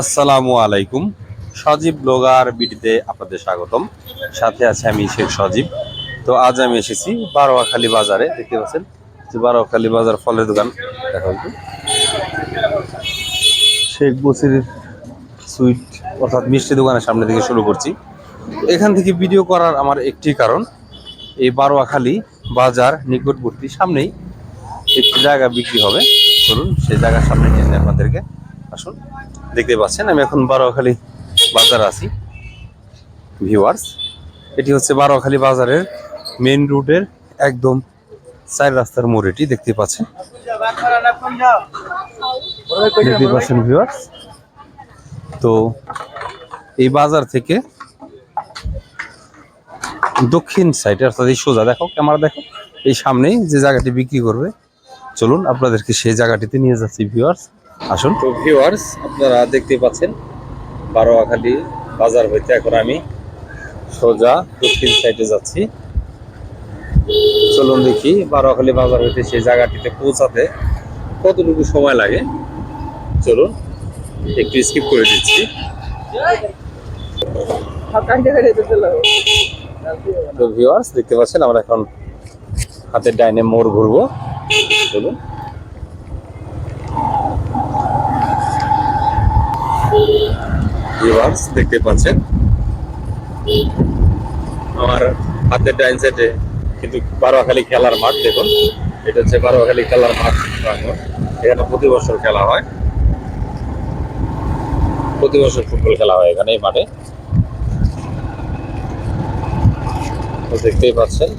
আসসালামু আলাইকুম। সজীব ব্লগার বিডিতে আপনাদের স্বাগতম। সাথে আছে আমি শেখ সজীব। তো আজ আমি এসেছি বারোয়াখালী বাজারে। দেখতে পাচ্ছেন যে বারোয়াখালী বাজার ফলের দোকান। দেখা একটু শেখ বসির সুইট অর্থাৎ মিষ্টি দোকানের সামনে থেকে শুরু করছি। এখান থেকে ভিডিও করার আমার একটি কারণ, এই বারোয়াখালী বাজার নিকটবর্তী সামনেই একটি জায়গা বিক্রি হবে। চলুন সেই জায়গার সামনে নিয়ে আপনাদেরকে আসুন। দেখতে পাচ্ছেন, আমি এখন বারোয়াখালী বাজার আছি। ভিউয়ার্স, এটি হচ্ছে বারোয়াখালী বাজারের মেন রুটের একদম চার রাস্তার মোড় এটি দেখতে পাচ্ছেন। দেখতে পাচ্ছেন তো এই বাজার থেকে দক্ষিণ সাইডে অর্থাৎ এই সোজা, দেখো, ক্যামেরা দেখো, এই সামনেই যে জায়গাটি বিক্রি করবে চলুন আপনাদেরকে সেই জায়গাটিতে নিয়ে যাচ্ছি ভিউয়ার্স আসুন। তো ভিউয়ার্স আপনারা দেখতে পাচ্ছেন, বারোয়াখালী বাজার হইতে এখন আমি সোজা দক্ষিণ সাইডে যাচ্ছি। চলুন দেখি বারোয়াখালী বাজার হইতে সেই জায়গাটিতে পৌঁছাতে কতটুকু সময় লাগে। চলুন, একটু স্কিপ করে দিচ্ছি। তো ভিউয়ার্স দেখতে পাচ্ছেন, আমরা এখন হাতের ডাইনে মোড় ঘুরবো। চলুন দেখতে পাচ্ছেন? আমার হাতের ডাইন সাইডে কিন্তু বারোয়াখালী খেলার মাঠ, দেখুন। এটা হচ্ছে বারোয়াখালী খেলার মাঠ। এখানে প্রতি বছর খেলা হয়। প্রতি বছর ফুটবল খেলা হয় এখানে এই মাঠে। দেখতেই পাচ্ছেন।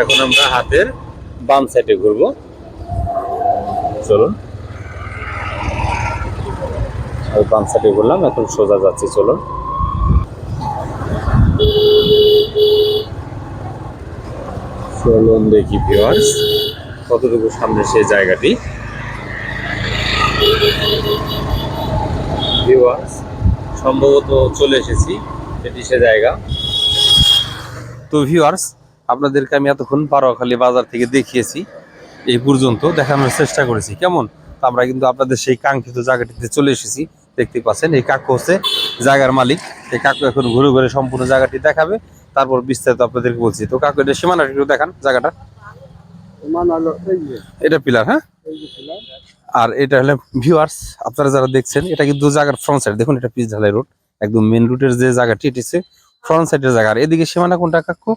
এখন আমরা হাতের বাম সাইডে ঘুরবো। চলুন। বাম সাইডে ঘুরলাম, এখন সোজা যাচ্ছি, চলুন। চলুন দেখি ভিওয়ার্স কতটুকু সামনে সেই জায়গাটি। ভিউয়ার্স সম্ভবত চলে এসেছি, এটি সে জায়গা। তো ভিউয়ার্স আপনাদেরকে আমি এতক্ষণ বারোয়াখালী বাজার থেকে দেখিয়েছি এই পর্যন্ত দেখানোর চেষ্টা করেছি। কেমন? আমরা কিন্তু আপনাদের সেই কাঙ্ক্ষিত জায়গাটিতে চলে এসেছি। দেখতে পাচ্ছেন এই কাকু হচ্ছে জায়গার মালিক। এই কাকু এখন ঘুরে ঘুরে সম্পূর্ণ জায়গাটি দেখাবে। তারপর বিস্তারিত আপনাদেরকে বলছি। তো কাকু এটা সীমানা একটু দেখান জায়গাটা। এটা পিলার হ্যাঁ? আর এটা হলো ভিউয়ার্স আপনারা যারা দেখছেন এটা কিন্তু জায়গার ফ্রন্ট সাইড দেখুন এটা পিস ঢালাই রোড একদম মেন রুটের যে জায়গাটি এটি হচ্ছে ফ্রন্ট সাইডের জায়গা। আর এদিকে সীমানা কোনটা কাকু?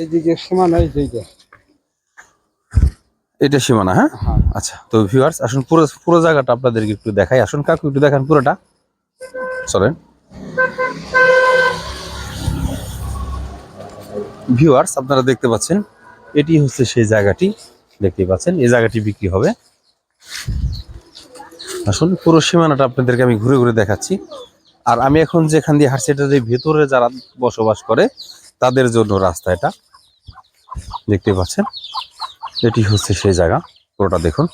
এইদিকে সীমানা এই যেইটা। এটা সীমানা হ্যাঁ? হ্যাঁ। আচ্ছা তো ভিউয়ার্স আসুন পুরো পুরো জায়গাটা আপনাদেরকে একটু দেখাই। আসুন কাকু একটু দেখান পুরোটা। চলেন। ভিউয়ার্স আপনারা দেখতে পাচ্ছেন এটি হচ্ছে সেই জায়গাটি। দেখতে পাচ্ছেন এই জায়গাটি বিক্রি হবে। আসুন পুরো সীমানাটা আপনাদেরকে আমি ঘুরে ঘুরে দেখাচ্ছি। আর আমি এখন যেখান দিয়ে হাঁটছি এটা যে ভেতরে যারা বসবাস করে তাদের জন্য রাস্তা এটা। দেখতে পাচ্ছেন? এটি হচ্ছে সেই জায়গা। পুরোটা দেখুন।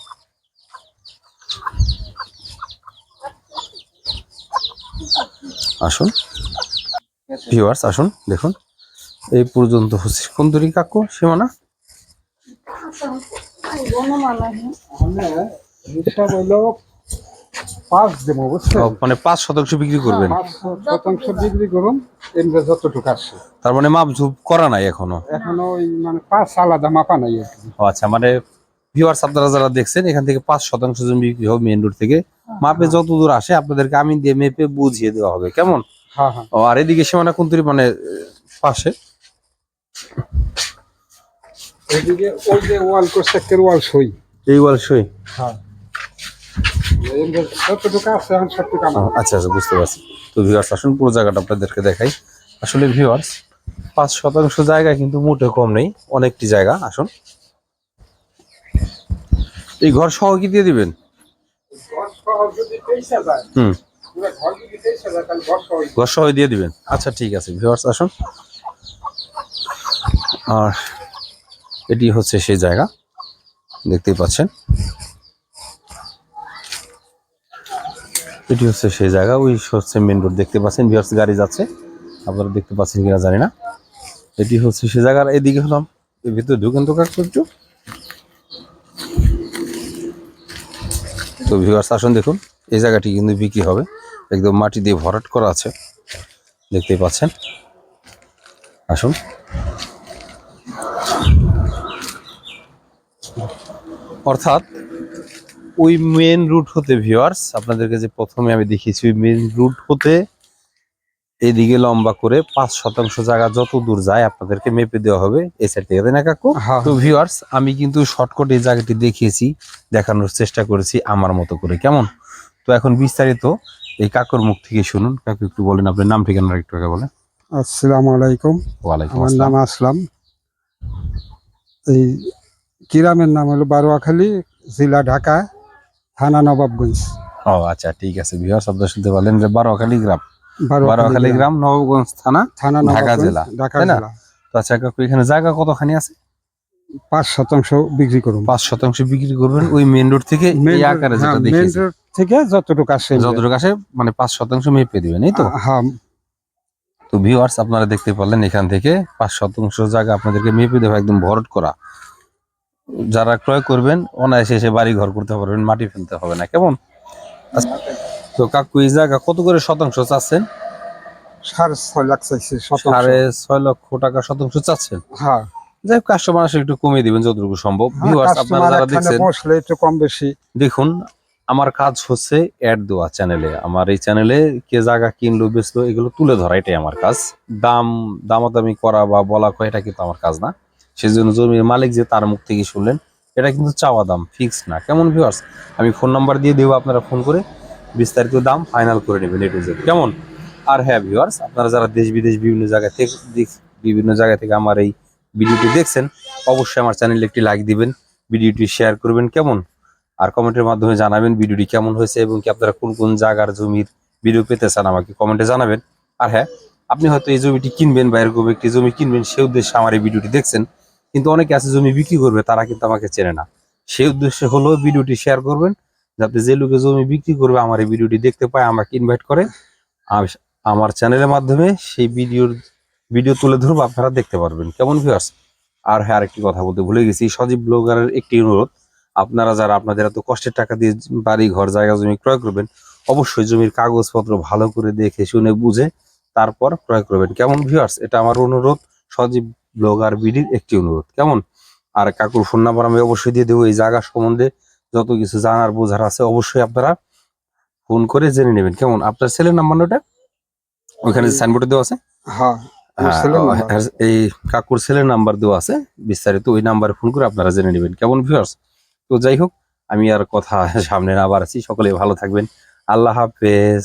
আসুন। ভিউয়ার্স আসুন দেখুন। এই পর্যন্ত হচ্ছে কোন দূরি কাকু সীমানা। আমরা হিসাব হইল পাঁচ দেবো বুঝছেন? মানে পাঁচ শতাংশ বিক্রি করবেন? শতাংশ বিক্রি করুন এমনি যতটুকু আসছে তার মানে মাপ ঝুপ করা নাই এখনও? এখনও ওই মানে পাঁচ আলাদা মাপা নাই আচ্ছা মানে ভিউয়ার্স আপনারা যারা দেখছেন এখান থেকে পাঁচ শতাংশ জমি বিক্রি হবে মেন রোড থেকে। মাপে যত দূর আসে আপনাদেরকে আমি দিয়ে মেপে বুঝিয়ে দেওয়া হবে কেমন? হ্যাঁ হ্যাঁ। আর এদিকে সীমানা কোন দূরি মানে পাশে। এদিকে ওই যে ওয়াল একটা ওয়াল সই। এই ওয়াল সই? হ্যাঁ এমনি যতটুকু আছে এখন সবটুকু আমার আচ্ছা আচ্ছা বুঝতে পারছি। তো ভিউয়ার্স আসুন, পুরো জায়গাটা আপনাদেরকে দেখাই। আসলে ভিউয়ার্স পাঁচ শতাংশ জায়গা কিন্তু মোটে কম নেই, অনেকটি জায়গা, আসুন। এই ঘর সহ কি দিয়ে দিবেন? হুম। ঘর সহ দিয়ে দিবেন। আচ্ছা ঠিক আছে ভিউয়ার্স আসুন। আর এটি হচ্ছে সেই জায়গা, দেখতেই পাচ্ছেন। এটি হচ্ছে সেই জায়গা, ওই হচ্ছে মেন রোড দেখতে পাচ্ছেন ভিউয়ার্স গাড়ি যাচ্ছে, আপনারা দেখতে পাচ্ছেন কিনা জানি না। এটি হচ্ছে সে জায়গার এদিকে হলাম, এর ভিতরে ঢুকেন তো একটু তো ভিউয়ার্স আসুন দেখুন, এই জায়গাটি কিন্তু বিক্রি হবে, একদম মাটি দিয়ে ভরাট করা আছে, দেখতেই পাচ্ছেন। আসুন। অর্থাৎ ওই মেন রুট হতে ভিউয়ার্স আপনাদেরকে যে প্রথমে আমি দেখিয়েছি ওই মেন রুট হতে এদিকে লম্বা করে পাঁচ শতাংশ জায়গা যত দূর যায় আপনাদেরকে মেপে দেওয়া হবে। এই সাইড থেকে না কাকু? হ্যাঁ তো ভিউয়ার্স আমি কিন্তু শর্টকাট এই জায়গাটি দেখিয়েছি দেখানোর চেষ্টা করেছি আমার মতো করে কেমন? তো এখন বিস্তারিত এই কাকুর মুখ থেকে শুনুন। কাকু একটু বলেন আপনার নাম ঠিকানা একটু আগে বলেন। আসসালামু আলাইকুম। ওয়ালাইকুম আমার আসসালাম। নাম আসলাম। এই গ্রামের নাম হলো বারোয়াখালী জেলা ঢাকা। থানা নবাবগঞ্জ। ও আচ্ছা ঠিক আছে। ভিউয়ার্স শব্দ শুনতে পারলেন যে বারোয়াখালী গ্রাম। বারোয়াখালী গ্রাম। নবাবগঞ্জ থানা থানা ঢাকা জেলা, ঢাকা? জেলা। তো আচ্ছা কাকু এখানে জায়গা কতখানি আছে? পাঁচ শতাংশ বিক্রি করুন। পাঁচ শতাংশ বিক্রি করবেন ওই মেন রোড থেকে এই আকারে যেটা মেন রোড থেকে যতটুকু আসে যতটুকু আসে মানে পাঁচ শতাংশ মেপে দিবেন এই তো? হ্যাঁ। তো ভিউয়ার্স আপনারা দেখতে পারলেন এখান থেকে পাঁচ শতাংশ জায়গা আপনাদেরকে মেপে দেওয়া একদম ভরট করা। যারা ক্রয় করবেন অনায়াসে এসে বাড়ি ঘর করতে পারবেন মাটি ফেলতে হবে না। কেমন? আচ্ছা, তো কাকু এই জায়গা কত করে শতাংশ চাচ্ছেন? সাড়ে ছয় লাখ চাইছে সাড়ে ছয় লক্ষ টাকা শতাংশ চাচ্ছেন? হ্যাঁ। যাই হোক কাস্টমার আসলে একটু কমিয়ে দিবেন যতটুকু সম্ভব। ভিউয়ার্স আপনারা যারা দেখছেন বসলে একটু কম বেশি। দেখুন আমার কাজ হচ্ছে অ্যাড দেওয়া চ্যানেলে আমার এই চ্যানেলে কে জায়গা কিনলো বেচলো এগুলো তুলে ধরা এটাই আমার কাজ। দাম দামাদামি করা বা বলা কয় এটা কিন্তু আমার কাজ না। সেজন্য জমির মালিক যে তার মুখ থেকে শুনলেন, এটা কিন্তু চাওয়া দাম ফিক্স না। কেমন ভিউয়ার্স আমি ফোন নাম্বার দিয়ে দেবো আপনারা ফোন করে, বিস্তারিত দাম ফাইনাল করে নেবেন এটু জেড কেমন? আর হ্যাঁ ভিউয়ার্স আপনারা যারা দেশ বিদেশ বিভিন্ন জায়গা থেকে বিভিন্ন জায়গা থেকে আমার এই ভিডিওটি দেখছেন, অবশ্যই আমার চ্যানেলে একটি লাইক দিবেন, ভিডিওটি শেয়ার করবেন কেমন? আর কমেন্টের মাধ্যমে জানাবেন ভিডিওটি কেমন হয়েছে এবং কি আপনারা কোন কোন জায়গার জমির ভিডিও পেতে চান আমাকে কমেন্টে জানাবেন। আর হ্যাঁ আপনি হয়তো এই জমিটি কিনবেন বা এরকম একটি জমি কিনবেন, সে উদ্দেশ্যে আমার এই ভিডিওটি দেখছেন। কিন্তু অনেকে আছে জমি বিক্রি করবে, তারা কিন্তু আমাকে চেনে না। সেই উদ্দেশ্যে হলো ভিডিওটি শেয়ার করবেন, যাতে যে লোকে জমি বিক্রি করবে আমার এই ভিডিওটি দেখতে পায়, আমাকে ইনভাইট করে। আমি- আমার চ্যানেলের মাধ্যমে সেই ভিডিওর ভিডিও তুলে ধরবো, আপনারা দেখতে পারবেন। কেমন ভিউয়ার্স আর হ্যাঁ আরেকটি কথা বলতে ভুলে গেছি, সজীব ব্লগারের একটি অনুরোধ। আপনারা যারা আপনাদের এত কষ্টের টাকা দিয়ে বাড়ি, ঘর, জায়গা, জমি ক্রয় করবেন, অবশ্যই জমির কাগজপত্র ভালো করে দেখে, শুনে, বুঝে তারপর ক্রয় করবেন। কেমন ভিউয়ার্স এটা আমার অনুরোধ, সজীব ব্লগার বিডির একটি অনুরোধ। কেমন? আর কাকুর ফোন নাম্বার আমি অবশ্যই দিয়ে দেবো। এই জায়গা সম্বন্ধে যত কিছু জানার বোঝার আছে অবশ্যই আপনারা ফোন করে জেনে নেবেন। কেমন? আপনার ছেলের নাম্বার ওটা ওইখানে সাইনবোর্ডে দেওয়া আছে? হ্যাঁ হ্যাঁ। হ্যাঁ, এই কাকুর ছেলের নাম্বার দেওয়া আছে। বিস্তারিত ওই নাম্বারে ফোন করে আপনারা জেনে নেবেন। কেমন ভিউয়ার্স তো যাই হোক আমি আর কথা সামনে না বাড়াচ্ছি। সকলে ভালো থাকবেন। আল্লাহ হাফেজ।